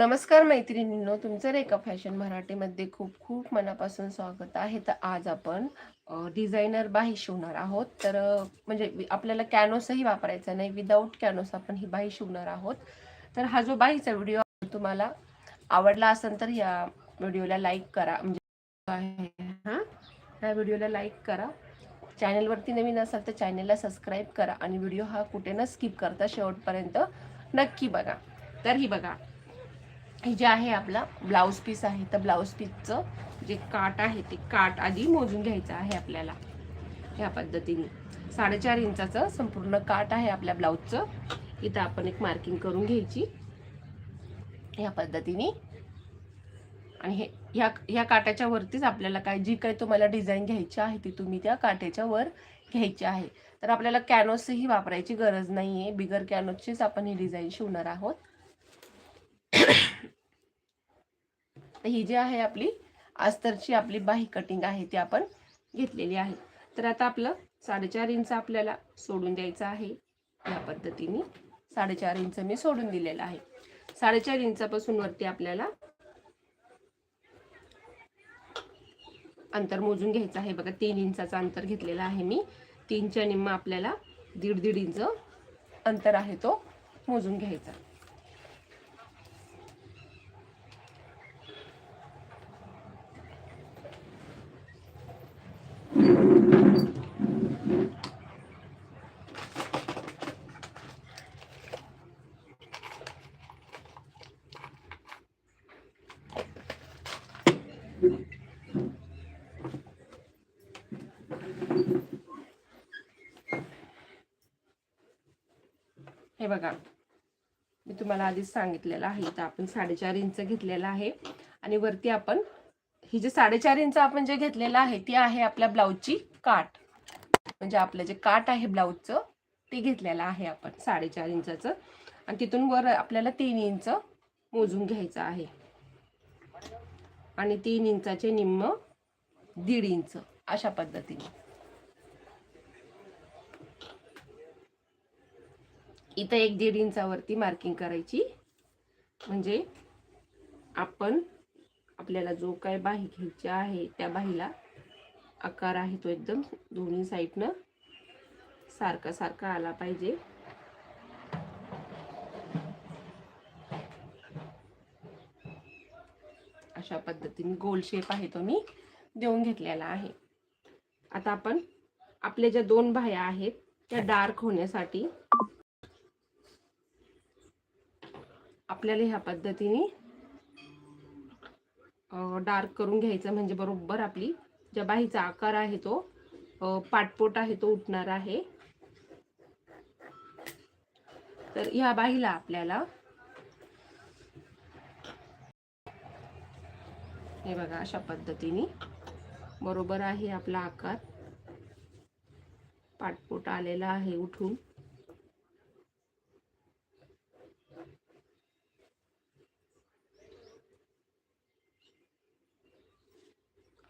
नमस्कार मैत्रिणींनो तुमचं रेखा फॅशन मराठीमध्ये खूप खूप मनापासून स्वागत आहे. तर आज आपण डिझायनर बाही शिवणार आहोत. तर म्हणजे वि- आपल्याला कॅनोसही वापरायचा नाही. विदाऊट कॅनोस आपण ही बाही शिवणार आहोत. तर हा जो बाहीचा व्हिडिओ तुम्हाला आवडला असेल तर या व्हिडिओला लाईक करा. म्हणजे हां ह्या व्हिडिओला लाईक करा. चॅनलवरती नवीन असाल तर चॅनलला सबस्क्राईब करा. आणि व्हिडिओ हा कुठे ना स्किप करता शेवटपर्यंत नक्की बघा. तर ही बघा. हे जे आहे आपला ब्लाऊज पीस आहे तर ब्लाऊज पीसचं जे काट आहे ते काट आधी मोजून घ्यायचं आहे आपल्याला. ह्या पद्धतीने. साडेचार इंचाचं संपूर्ण काट आहे आपल्या ब्लाऊजचं इथं आपण एक मार्किंग करून घ्यायची. ह्या पद्धतीने. आणि हे ह्या ह्या काट्याच्या वरतीच आपल्याला काय जी काही तुम्हाला डिझाईन घ्यायची आहे ती तुम्ही त्या काट्याच्या वर घ्यायची आहे. तर आपल्याला कॅनोसही वापरायची गरज नाही आहे बिगर कॅनोसचीच आपण ही डिझाईन शिवणार आहोत. तर ही जी आहे आपली अस्तरची आपली बाही कटिंग आहे ती आपण घेतलेली आहे. तर आता आपलं साडेचार इंच आपल्याला सोडून द्यायचं आहे. या पद्धतीने साडेचार इंच मी सोडून दिलेलं आहे. साडेचार इंचापासून वरती आपल्याला अंतर मोजून घ्यायचं आहे. बघा तीन इंचाचं अंतर घेतलेलं आहे मी. तीनच्या निम्मा आपल्याला दीड दीड इंच अंतर आहे तो मोजून घ्यायचा. बघा. मी तुम्हाला आधीच सांगितलेलं आहे तर आपण साडेचार इंच घेतलेलं आहे. आणि वरती आपण ही जे साडेचार इंच आपण जे घेतलेलं आहे ती आहे आपल्या ब्लाऊजची काठ. म्हणजे आपलं जे काठ आहे ब्लाऊजचं ते घेतलेलं आहे आपण साडेचार इंचाचं. आणि तिथून वर आपल्याला तीन इंच मोजून घ्यायचं आहे. आणि तीन इंचाचे निम्म दीड इंच अशा पद्धतीने. इथं एक दीड इंचावरती मार्किंग करायची. म्हणजे आपण आपल्याला जो काय बाही घ्यायची आहे त्या बाहीला आकार आहे तो एकदम दोन्ही साईडनं सारखा सारखा आला पाहिजे. अशा पद्धतीने गोल शेप आहे तो मी देऊन घेतलेला आहे. आता आपण आपल्या ज्या दोन बाह्या आहेत त्या डार्क होण्यासाठी आपल्याला ह्या पद्धतीने डार्क करून घ्यायचं म्हणजे बरोबर आपली ज्या बाहीचा आकार आहे तो पाटपोट आहे तो उठणार आहे. तर ह्या बाहीला आपल्याला हे बघा अशा पद्धतीने बरोबर आहे आपला आकार. पाटपोट आलेला आहे उठून.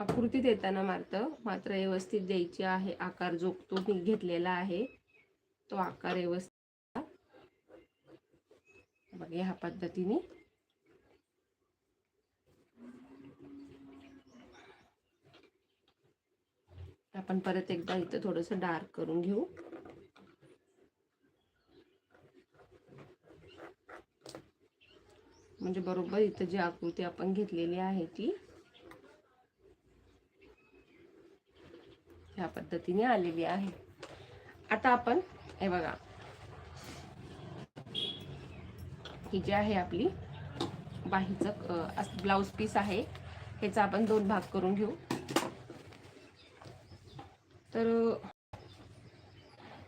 आकृती देताना मात्र मात्र व्यवस्थित द्यायची आहे. आकार जो तो मी घेतलेला आहे तो आकार व्यवस्थित बघा ह्या पद्धतीने. आपण परत एकदा इथं थोडंसं डार्क करून घेऊ. म्हणजे बरोबर इथं जी आकृती आपण घेतलेली आहे ती ह्या पद्धतीने आलेली आहे. आता आपण हे बघा. ही जी आहे आपली बाहीचं ब्लाऊज पीस आहे. ह्याचा आपण दोन भाग करून घेऊ. तर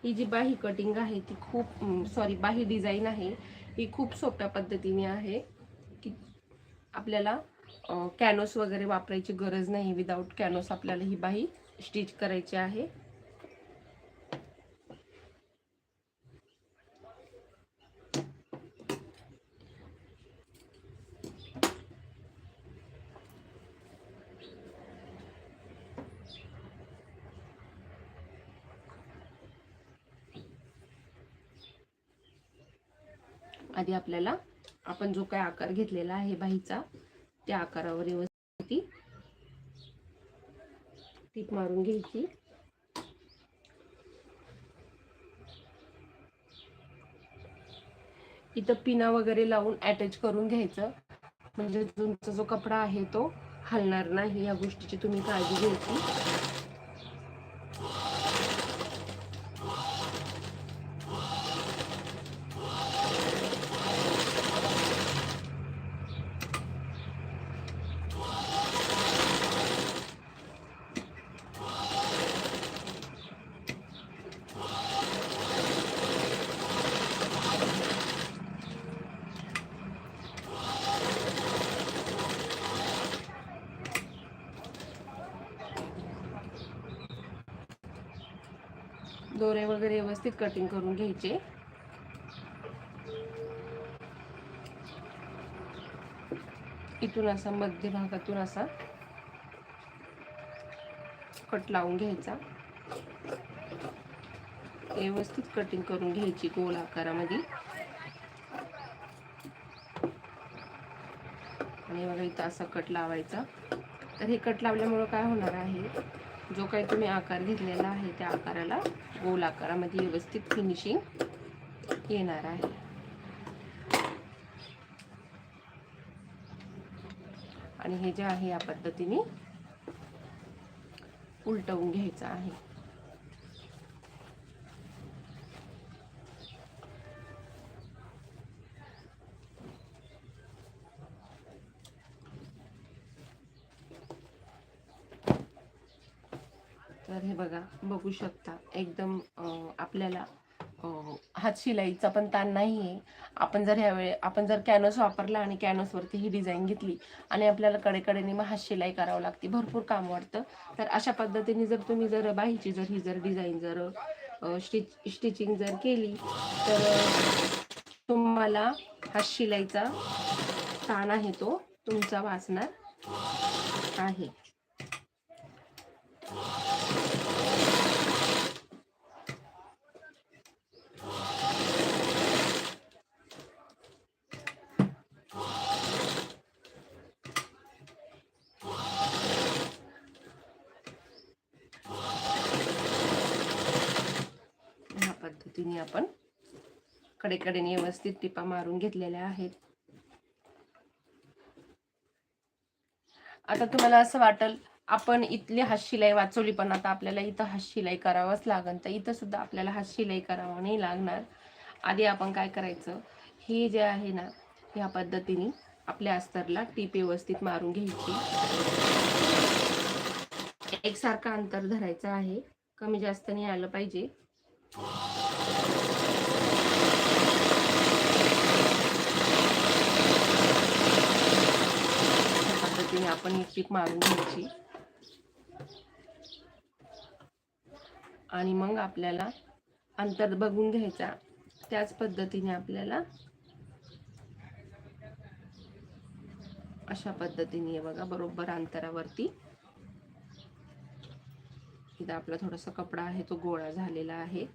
ही जी बाही कटिंग आहे ती खूप सॉरी बाही डिझाईन आहे ही खूप सोप्या पद्धतीने आहे. की आपल्याला कॅनोस वगैरे वापरायची गरज नाही. विदाऊट कॅनोस आपल्याला ही बाही स्टिच करायचे आहे. आधी आपल्याला आपण जो काय आकार घेतलेला आहे बाहीचा त्या आकारावर व्यवस्थित टीप मारून घ्यायची. इथं पिना वगैरे लावून अटॅच करून घ्यायचं. म्हणजे तुमचा जो कपडा आहे तो हलणार नाही या गोष्टीची तुम्ही काळजी घ्यायची. दोरे वगैरे व्यवस्थित कटिंग करून घ्यायचे. इथून असा मध्य भागातून असा कट लावून घ्यायचा. व्यवस्थित कटिंग करून घ्यायची गोल आकारामध्ये. आणि बघा इथं असा कट लावायचा. तर हे कट लावल्यामुळं काय होणार आहे? जो काही तुम्ही आकार घेतलेला आहे त्या आकाराला गोल आकारामध्ये व्यवस्थित फिनिशिंग येणार आहे. आणि हे जे आहे या पद्धतीने उलटवून घ्यायचं आहे. तर हे बघा बघू शकता. एकदम आपल्याला हात शिलाईचा पण ताण नाही आहे आपण जर ह्यावेळे आपण जर कॅनव्हस वापरला आणि कॅनव्हसवरती ही डिझाईन घेतली आणि आपल्याला कडेकडेने मग हात शिलाई करावं लागते भरपूर काम वाटतं तर अशा पद्धतीने जर तुम्ही जर बाहीची जर ही जर डिझाईन जर स्टिच स्टिचिंग जर केली तर तुम्हाला हात शिलाईचा ताण आहे तो तुमचा वाचणार आहे ह्या पद्धतीने आपण कडेकडेने व्यवस्थित टिपा मारून घेतलेल्या आहेत. आता तुम्हाला असं वाटेल आपण इथली हात शिलाई वाचवली पण आता आपल्याला इथं हात शिलाई करावंच लागन. तर इथं सुद्धा आपल्याला हात शिलाई करावं नाही लागणार. आधी आपण काय करायचं हे जे आहे ना ह्या पद्धतीने आपल्या अस्तरला टीप व्यवस्थित मारून घ्यायची. एकसारखं अंतर धरायचं आहे. कमी जास्त नाही आलं पाहिजे अशा पद्धतीने आपण एक टीप मारून घ्यायची. आणि मग आपल्याला अंतर बघून घ्यायचा. त्याच पद्धतीने आपल्याला अशा पद्धतीने बघा बरोबर अंतरावरती. इथं आपला थोडासा कपडा आहे तो गोळा झालेला आहे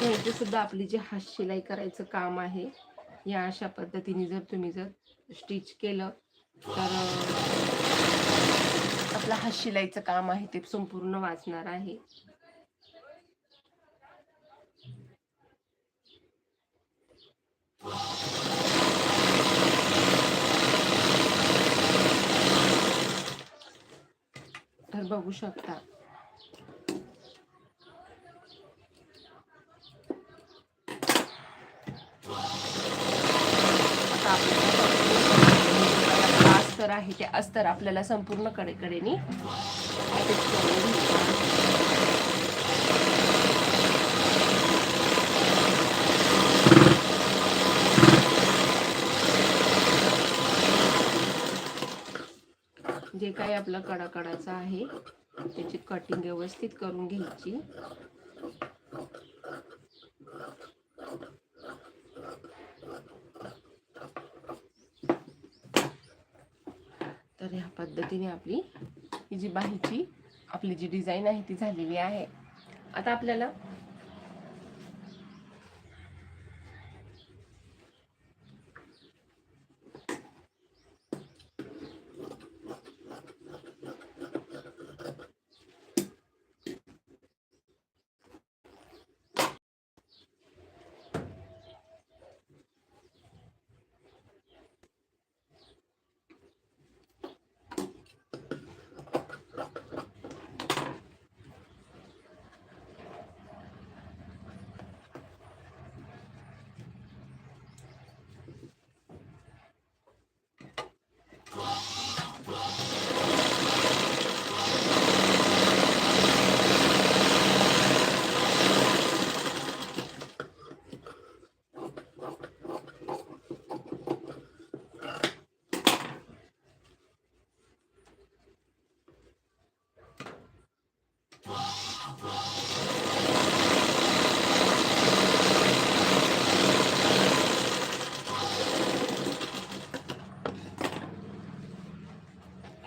तर इथे सुद्धा आपली जी हात शिलाई करायचं काम आहे या अशा पद्धतीने जर तुम्ही जर स्टिच केलं तर आपलं हात शिलाईचं काम आहे ते संपूर्ण वाचणार आहे. तर बघू शकता आता आपल्याला अस्तर आहे ते अस्तर आपल्याला संपूर्ण कडेकडेने जे काही आपलं कडाकडाचं आहे त्याची कटिंग व्यवस्थित करून घ्यायची. पद्धतीने आपली ही जी बाहीची आपली जी डिझाईन आहे ती झालेली आहे. आता आपल्याला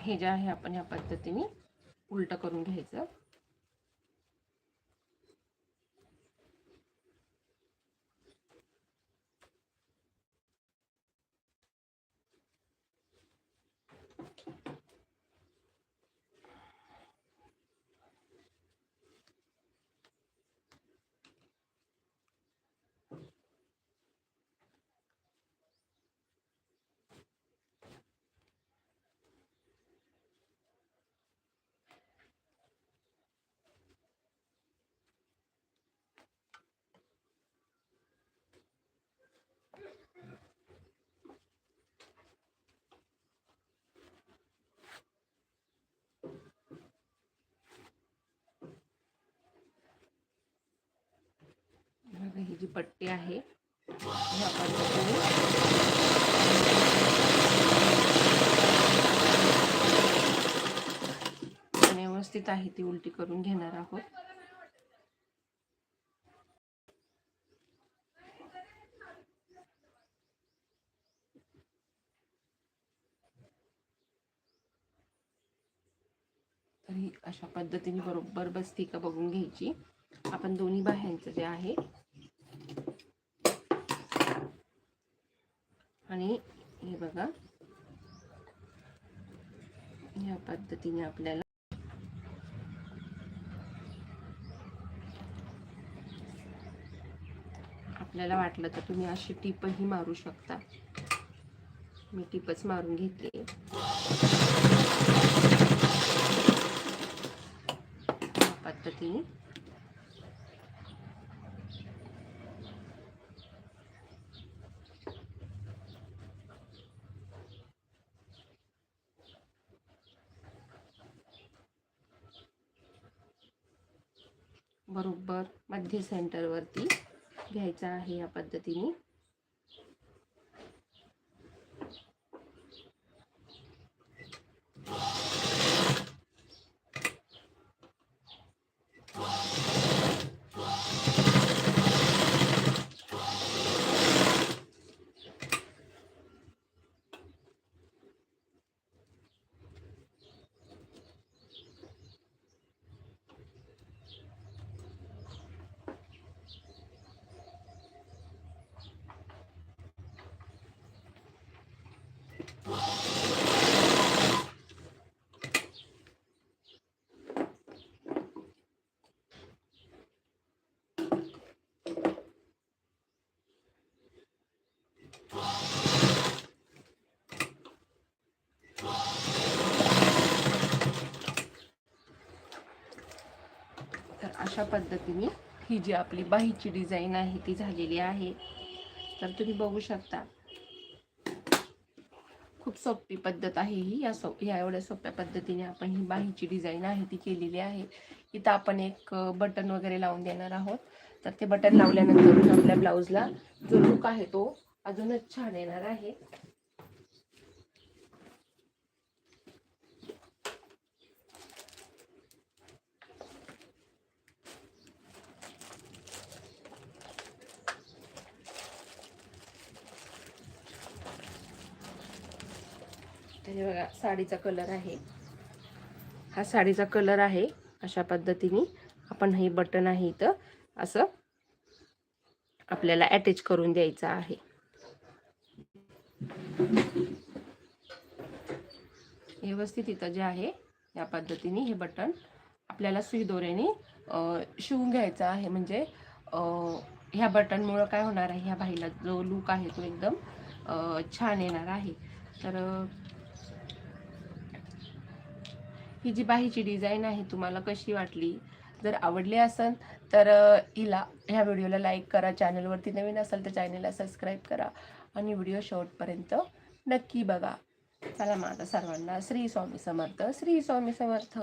हे जे आहे आपण ह्या पद्धतीने उलटं करून घ्यायचं. ही जी पट्टी आहे ह्या पद्धतीने आणि व्यवस्थित आहे ती उलटी करून घेणार आहोत. अशा पद्धतीने बरोबर बसती का बघून घ्यायची. आपण दोन्ही बाह्यांचं जे आहे आणि हे बघा. या पद्धतीने आपल्याला आपल्याला वाटलं तर तुम्ही अशी टीपही मारू शकता. मी टीपच मारून घेतली या पद्धतीने बरोबर मध्य सेंटरवरती घ्यायचा आहे या पद्धतीने. अशा पद्धतीने ही जी आपली बाहीची डिझाईन आहे ती झालेली आहे. तर तुम्ही बघू शकता. खूप सोपी पद्धत आहे ही. या सो या एवढ्या सोप्या पद्धतीने आपण ही बाहीची डिझाईन आहे ती केलेली आहे. इथं आपण एक बटन वगैरे लावून देणार आहोत. तर ते बटन लावल्यानंतर आपल्या ब्लाऊजला जो लुक आहे तो अजूनच छान येणार आहे. तर हे बघा साडीचा कलर आहे. हा साडीचा कलर आहे. अशा पद्धतीने आपण हे बटन आहे इथं असं आपल्याला अटॅच करून द्यायचं आहे. व्यवस्थित इथं जे आहे या पद्धतीने हे बटन आपल्याला सुई दोऱ्याने शिवून घ्यायचं आहे. म्हणजे ह्या बटनमुळं काय होणार आहे? ह्या बाईला जो लुक आहे तो एकदम छान येणार आहे. तर ही जी बाहीची डिझाईन आहे तुम्हाला कशी वाटली? जर आवडली असेल तर हिला ह्या व्हिडिओला लाईक करा चॅनलवरती नवीन असेल तर चॅनलला सबस्क्राईब करा आणि व्हिडिओ शेवटपर्यंत नक्की बघा. चला माझा सर्वांना श्री स्वामी समर्थ श्री स्वामी समर्थ.